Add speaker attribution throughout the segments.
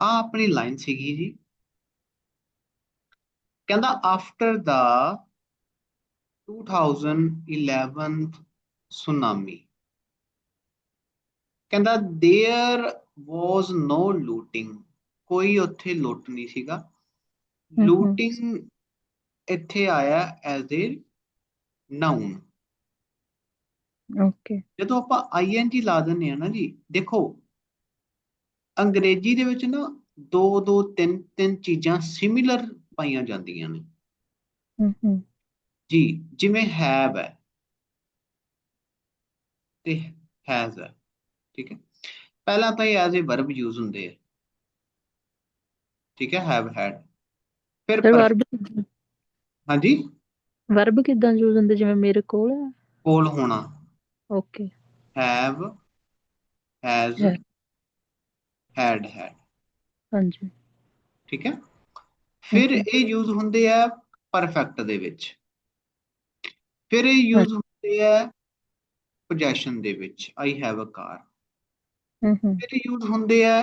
Speaker 1: ਆ ਆਪਣੀ ਲਾਈਨ ਸੀਗੀ ਜੀ ਕਹਿੰਦਾ ਆਫਟਰ ਦਾ 2011 ਸੁਨਾਮੀ ਕਹਿੰਦਾ देयर ਵਾਸ ਨੋ ਲੂਟਿੰਗ ਕੋਈ ਉੱਥੇ ਲੁੱਟ ਨਹੀਂ ਸੀਗਾ
Speaker 2: ਹਮ।
Speaker 1: ਲੂਟਿੰਗ ਇੱਥੇ ਆਇਆ ਐਜ਼ ਏ ਨਾਉਨ
Speaker 2: ਓਕੇ
Speaker 1: ਜਦੋਂ ਆਪਾਂ ਆਈਐਨਜੀ ਲਾ ਦਿੰਨੇ ਆ ਨਾ ਜੀ ਦੇਖੋ ਅੰਗਰੇਜ਼ੀ ਦੇ ਵਿੱਚ ਨਾ ਦੋ ਦੋ ਤਿੰਨ ਤਿੰਨ ਚੀਜ਼ਾਂ ਸਿਮਿਲਰ ਪਾਈਆਂ ਜਾਂਦੀਆਂ ਨੇ। ਜੀ ਜਿਵੇਂ ਹੈਵ ਹੈ ਤੇ ਹੈਜ਼ ਹੈ ਠੀਕ ਹੈ। ਪਹਿਲਾਂ ਤਾਂ ਇਹ ਐਜ਼ ਏ ਵਰਬ ਯੂਜ਼ ਹੁੰਦੇ ਆ। ਠੀਕ ਹੈ ਹੈਵ ਹੈਡ ਫਿਰ
Speaker 2: ਵਰਬ
Speaker 1: ਹਾਂਜੀ?
Speaker 2: ਵਰਬ ਕਿਦਾਂ ਯੂਜ਼ ਹੁੰਦੇ? ਜਿਵੇਂ ਮੇਰੇ ਕੋਲ
Speaker 1: ਕੋਲ ਹੋਣਾ। Okay have
Speaker 2: has.
Speaker 1: Had had
Speaker 2: ਹਾਂਜੀ।
Speaker 1: ਠੀਕ ਹੈ? ਫਿਰ. ਇਹ ਯੂਜ਼ ਹੁੰਦੇ ਆ ਪਰਫੈਕਟ ਦੇ ਵਿੱਚ। ਫਿਰ ਇਹ ਯੂਜ਼ ਹੁੰਦੇ ਆ ਪੋਜੈਸ਼ਨ ਦੇ ਵਿੱਚ। I have a car
Speaker 2: hmm hmm.
Speaker 1: ਫਿਰ ਯੂਜ਼ ਹੁੰਦੇ ਆ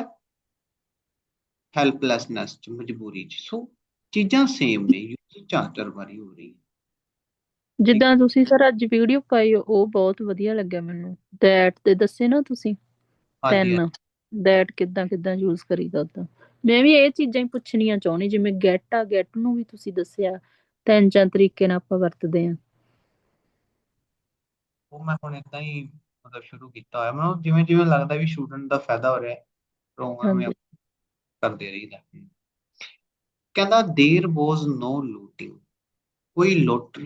Speaker 1: ਹੈਲਪਲੈਸਨੈਸ ਚ ਮਜਬੂਰੀ ਚ। ਸੋ ਚੀਜ਼ਾਂ ਸੇਮ ਨੇ ਯੂਜ਼ ਚਾਰ ਵਾਰੀ ਹੋ ਰਹੀ ਹੈ।
Speaker 2: ਜਿੱਦਾਂ ਤੁਸੀਂ ਸਰ ਅੱਜ ਵੀਡੀਓ ਪਾਈ ਉਹ ਬਹੁਤ ਵਧੀਆ ਲੱਗਿਆ ਮੈਨੂੰ। ਦੈਟ ਤੇ ਦੱਸੇ ਨਾ ਤੁਸੀਂ? ਪੈਨ ਦੈਟ ਕਿੱਦਾਂ ਕਿੱਦਾਂ ਯੂਜ਼ ਕਰੀਦਾ ਉਦਾਂ ਮੈਂ ਵੀ ਇਹ ਚੀਜ਼ਾਂ ਹੀ ਪੁੱਛਣੀਆਂ ਚਾਹੁੰਦੀ ਜਿਵੇਂ ਗੈਟ ਆ ਗੈਟ ਨੂੰ ਵੀ ਤੁਸੀਂ ਦੱਸਿਆ ਤਿੰਨ ਚਾਰ ਤਰੀਕੇ ਨਾਲ ਆਪਾਂ ਵਰਤਦੇ ਆ
Speaker 1: ਉਹ ਮੈਂ ਹੁਣ ਇਦਾਂ ਹੀ ਮਤਲਬ ਸ਼ੁਰੂ ਕੀਤਾ ਹੋਇਆ ਮੈਨੂੰ ਜਿਵੇਂ ਜਿਵੇਂ ਲੱਗਦਾ ਵੀ ਸਟੂਡੈਂਟ ਦਾ ਫਾਇਦਾ ਹੋ ਰਿਹਾ ਹੈ ਪ੍ਰੋਗਰਾਮ
Speaker 2: ਹਾਂਜੀ
Speaker 1: ਕਰਦੇ ਰਹੀਦਾ ਕਹਿੰਦਾ देयर ਵਾਸ ਨੋ ਲੂਟਿੰਗ ਕੋਈ ਲੁੱਟ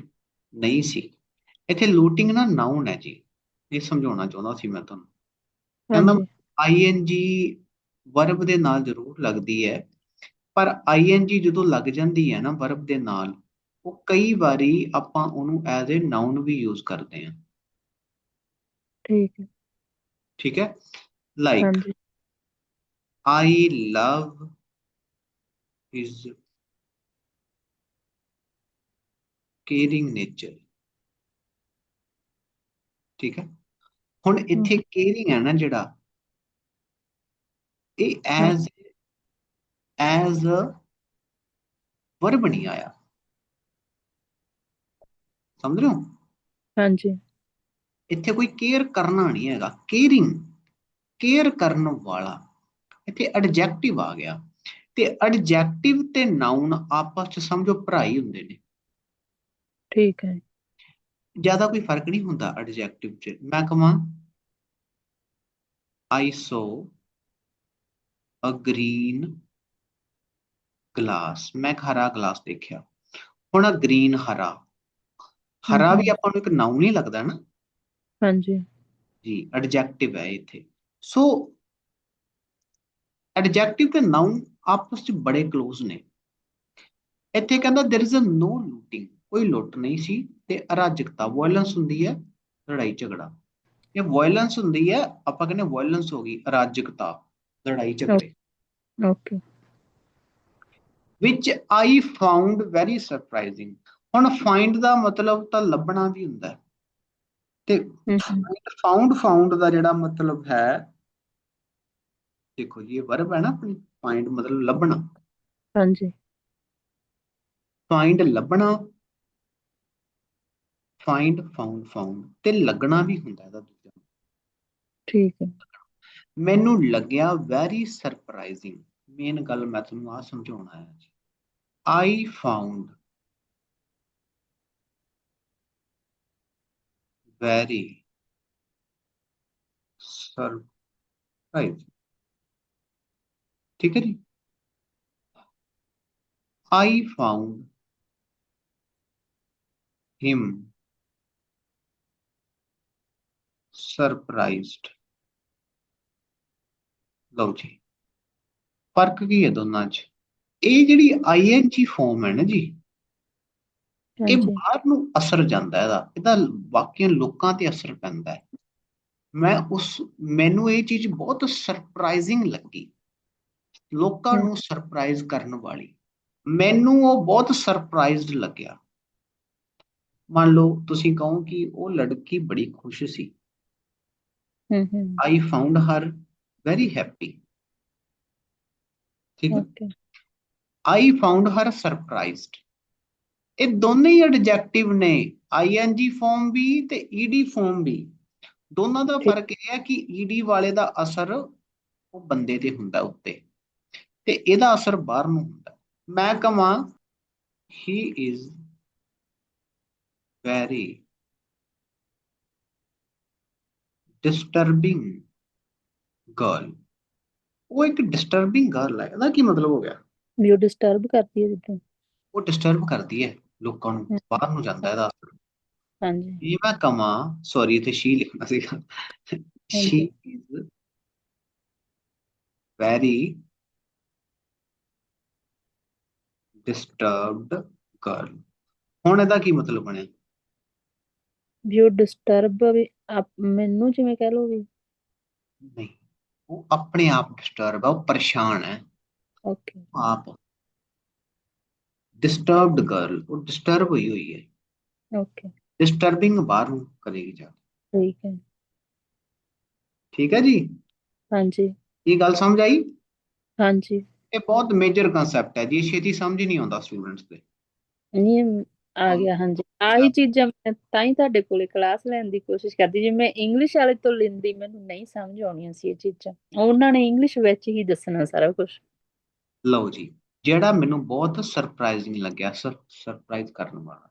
Speaker 1: ਨਹੀਂ ਸੀ ਇੱਥੇ ਲੂਟਿੰਗ ਨਾ ਨਾਉਨ ਹੈ ਜੀ ਇਹ ਸਮਝਾਉਣਾ ਚਾਹੁੰਦਾ ਸੀ ਮੈਂ ਤੁਹਾਨੂੰ ਕਹਿੰਦਾ
Speaker 2: ਹਾਂਜੀ
Speaker 1: ਆਈਐਨਜੀ ਵਰਬ ਦੇ ਨਾਲ ਜ਼ਰੂਰ ਲੱਗਦੀ ਹੈ। ਪਰ ਆਈਐਨਜੀ ਜਦੋਂ ਲੱਗ ਜਾਂਦੀ ਹੈ ਨਾ ਵਰਬ ਦੇ ਨਾਲ ਉਹ ਕਈ ਵਾਰੀ ਆਪਾਂ ਉਹਨੂੰ ਐਜ਼ ਅ ਨਾਉਨ ਵੀ ਯੂਜ਼ ਕਰਦੇ ਹਾਂ।
Speaker 2: ਠੀਕ ਹੈ।
Speaker 1: ਠੀਕ ਹੈ?
Speaker 2: Like
Speaker 1: I love his caring nature ਠੀਕ ਹੈ? ਹੁਣ ਇੱਥੇ caring ਹੈ ਨਾ ਜਿਹੜਾ ਇਹ as as ਵਰਬ ਨਹੀਂ ਆਇਆ। ਸਮਝ ਰਹੇ ਹੋ?
Speaker 2: ਹਾਂਜੀ।
Speaker 1: ਇੱਥੇ ਕੋਈ ਕੇਅਰ ਕਰਨਾ ਨਹੀਂ ਹੈਗਾ। ਕੇਅਰਿੰਗ ਕੇਅਰ ਕਰਨ ਵਾਲਾ। ਇੱਥੇ ਐਡਜੈਕਟਿਵ ਆ ਗਿਆ। ਤੇ ਐਡਜੈਕਟਿਵ ਤੇ ਨਾਉਨ ਆਪਸ ਚ ਸਮਝੋ ਭਰਾ ਹੀ ਹੁੰਦੇ ਨੇ।
Speaker 2: ਠੀਕ ਹੈ।
Speaker 1: ਜ਼ਿਆਦਾ ਕੋਈ ਫ਼ਰਕ ਨਹੀਂ ਹੁੰਦਾ ਐਡਜੈਕਟਿਵ ਚ। ਮੈਂ ਕਹਾਂ I saw a green glass. ਮੈਂ ਇੱਕ ਹਰਾ ਗਲਾਸ ਦੇਖਿਆ। ਹੁਣ ਆ ਗ੍ਰੀਨ ਹਰਾ। ਹਰਾ ਵੀ। ਆਪਾਂ ਨੂੰ ਇੱਕ ਨਾਉਨ ਹੀ ਲੱਗਦਾ ਨਾ।
Speaker 2: ਹਾਂਜੀ।
Speaker 1: ਜੀ ਐਡਜੈਕਟਿਵ ਹੈ ਇੱਥੇ। ਸੋ ਐਡਜੈਕਟਿਵ ਤੇ ਨਾਉਨ ਆਪਸ ਚ ਬੜੇ ক্লোਜ਼ ਨੇ। ਇੱਥੇ ਕਹਿੰਦਾ there is a no looting ਕੋਈ ਲੁੱਟ ਨਹੀਂ ਸੀ ਤੇ ਅਰਾਜਕਤਾ ਵਾਇਲੈਂਸ ਹੁੰਦੀ ਹੈ ਲੜਾਈ ਝਗੜਾ ਇਹ ਵਾਇਲੈਂਸ ਹੁੰਦੀ ਹੈ ਆਪਾਂ ਕਹਿੰਦੇ ਵਾਇਲੈਂਸ ਹੋ ਗਈ ਅਰਾਜਕਤਾ। ਲੜਾਈ ਝਗੜੇ।
Speaker 2: Okay
Speaker 1: which I found very surprising. ਹੁਣ find ਦਾ ਮਤਲਬ ਤਾਂ ਲੱਭਣਾ ਵੀ ਹੁੰਦਾ ਤੇ ਫਾਊਂਡ ਫਾਊਂਡ ਦਾ ਜਿਹੜਾ ਮਤਲਬ ਹੈ ਦੇਖੋ ਜੀ ਇਹ ਵਰਬ ਹੈ ਨਾ ਆਪਣੀ ਫਾਈਂਡ ਮਤਲਬ ਲੱਭਣਾ।
Speaker 2: ਹਾਂਜੀ।
Speaker 1: ਫਾਈਂਡ ਲੱਭਣਾ ਫਾਈਂਡ ਫਾਊਂਡ ਫਾਊਂਡ ਤੇ ਲੱਗਣਾ ਵੀ ਹੁੰਦਾ ਇਹਦਾ ਦੂਜਾ।
Speaker 2: ਠੀਕ ਹੈ।
Speaker 1: ਮੈਨੂੰ ਲੱਗਿਆ ਵੈਰੀ ਸਰਪ੍ਰਾਈਜ਼ਿੰਗ ਮੇਨ ਗੱਲ ਮੈਂ ਤੁਹਾਨੂੰ ਆ ਸਮਝਾਉਣਾ ਹੈ ਜੀ। ਆਈ ਫਾਊਂਡ ਵੈਰੀ ਸਰਪ੍ਰਾਈਜ਼ ਠੀਕ ਹੈ ਜੀ? I found him surprised. ਲਓ ਜੀ। ਫ਼ਰਕ ਕੀ ਹੈ ਦੋਨਾਂ 'ਚ? ਇਹ ਜਿਹੜੀ ing ਫਾਰਮ ਹੈ ਨਾ ਜੀ ਇਹ ਬਾਹਰ ਨੂੰ ਅਸਰ ਜਾਂਦਾ ਇਹਦਾ। ਇਹਦਾ ਵਾਕਿਆ ਲੋਕਾਂ ਤੇ ਅਸਰ ਪੈਂਦਾ ਹੈ। ਮੈਂ ਉਸ ਮੈਨੂੰ ਇਹ ਚੀਜ਼ ਬਹੁਤ ਸਰਪ੍ਰਾਈਜ਼ਿੰਗ ਲੱਗੀ। ਲੋਕਾਂ। ਨੂੰ ਸਰਪ੍ਰਾਈਜ਼ ਕਰਨ ਵਾਲੀ। ਮੈਨੂੰ ਉਹ ਬਹੁਤ ਸਰਪ੍ਰਾਈਜ਼ਡ ਲੱਗਿਆ। ਮੰਨ ਲਓ ਤੁਸੀਂ ਕਹੋ ਕਿ ਉਹ ਲੜਕੀ ਬੜੀ ਖੁਸ਼ ਸੀ।
Speaker 2: Hmm hmm
Speaker 1: I found her very happy. ਠੀਕ ਹੈ I found her surprised. ਇਹ ਦੋਨੇ ਹੀ ਐਡਜੈਕਟਿਵ ਨੇ। Ing ਫਾਰਮ ਵੀ ਤੇ ed ਫਾਰਮ ਵੀ। ਦੋਨਾਂ ਦਾ। ਫ਼ਰਕ ਇਹ ਹੈ ਕਿ ed ਵਾਲੇ ਦਾ ਅਸਰ ਉਹ ਬੰਦੇ ਤੇ ਹੁੰਦਾ ਉੱਤੇ। ਤੇ ਇਹਦਾ ਅਸਰ ਬਾਹਰ ਨੂੰ ਹੁੰਦਾ। ਮੈਂ ਕਹਾਂ he is very disturbing. Girl ਉਹ ਇੱਕ ਡਿਸਟਰਬਿੰਗ ਗਰਲ ਹੈ ਇਹਦਾ ਕੀ ਮਤਲਬ ਹੋ ਗਿਆ?
Speaker 2: ਵੀ ਉਹ ਡਿਸਟਰਬ ਕਰਦੀ ਹੈ ਜਿੱਦਾਂ।
Speaker 1: ਉਹ ਡਿਸਟਰਬ ਕਰਦੀ ਹੈ ਲੋਕਾਂ ਨੂੰ। ਬਾਹਰ ਨੂੰ ਜਾਂਦਾ ਇਹਦਾ।
Speaker 2: ਹਾਂਜੀ।
Speaker 1: ਇਹ ਮੈਂ ਕਵਾਂ ਸੌਰੀ ਇੱਥੇ ਸ਼ੀ ਲਿਖਣਾ ਸੀਗਾ। She is very disturbed girl ਹੁਣ ਇਹਦਾ ਕੀ ਮਤਲਬ ਬਣਿਆ?
Speaker 2: ਵੀ ਉਹ ਡਿਸਟਰਬ ਮੈਨੂੰ ਜਿਵੇਂ ਕਹਿ ਲਓ ਵੀ।
Speaker 1: ਨਹੀਂ। ਉਹ ਆਪਣੇ ਆਪ ਡਿਸਟਰਬ ਹੈ ਉਹ ਪਰੇਸ਼ਾਨ ਹੈ।
Speaker 2: ਓਕੇ
Speaker 1: ਆਪ ਡਿਸਟਰਬਡ ਗਰਲ ਉਹ ਡਿਸਟਰਬ ਹੋਈ ਹੋਈ ਹੈ।
Speaker 2: ਓਕੇ
Speaker 1: ਡਿਸਟਰਬਿੰਗ ਬਾਹਰ ਨੂੰ ਕਰੇਗੀ ਜਾ।
Speaker 2: ਠੀਕ ਹੈ।
Speaker 1: ਠੀਕ ਹੈ ਜੀ?
Speaker 2: ਹਾਂਜੀ।
Speaker 1: ਇਹ ਗੱਲ ਸਮਝ ਆਈ?
Speaker 2: ਹਾਂਜੀ।
Speaker 1: ਇਹ ਬਹੁਤ ਮੇਜਰ ਕਨਸੈਪਟ ਹੈ ਜੀ ਛੇਤੀ ਸਮਝ ਨਹੀਂ ਆਉਂਦਾ ਸਟੂਡੈਂਟਸ ਦੇ।
Speaker 2: ਨਹੀਂ ਆ ਗਿਆ ਹਾਂਜੀ। ਆਹੀ ਚੀਜ਼ਾਂ ਮੈਂ ਤਾਂ ਹੀ ਤੁਹਾਡੇ ਕੋਲੇ ਕਲਾਸ ਲੈਣ ਦੀ ਕੋਸ਼ਿਸ਼ ਕਰਦੀ ਮੈਂ ਇੰਗਲਿਸ਼ ਵਾਲੇ ਤੋਂ ਲੈਂਦੀ ਮੈਨੂੰ ਨਹੀਂ ਸਮਝ ਆਉਣੀਆਂ ਸੀ ਇਹ ਚੀਜ਼ਾਂ। ਉਹਨਾਂ ਨੇ ਇੰਗਲਿਸ਼ ਵਿੱਚ ਹੀ ਦੱਸਣਾ ਸਾਰਾ ਕੁਝ
Speaker 1: ਲਓ ਜੀ ਜਿਹੜਾ ਮੈਨੂੰ ਬਹੁਤ ਸਰਪ੍ਰਾਈਜ਼ਿੰਗ ਲੱਗਿਆ ਸਰ ਸਰਪ੍ਰਾਈਜ਼ ਕਰਨ ਵਾਲਾ।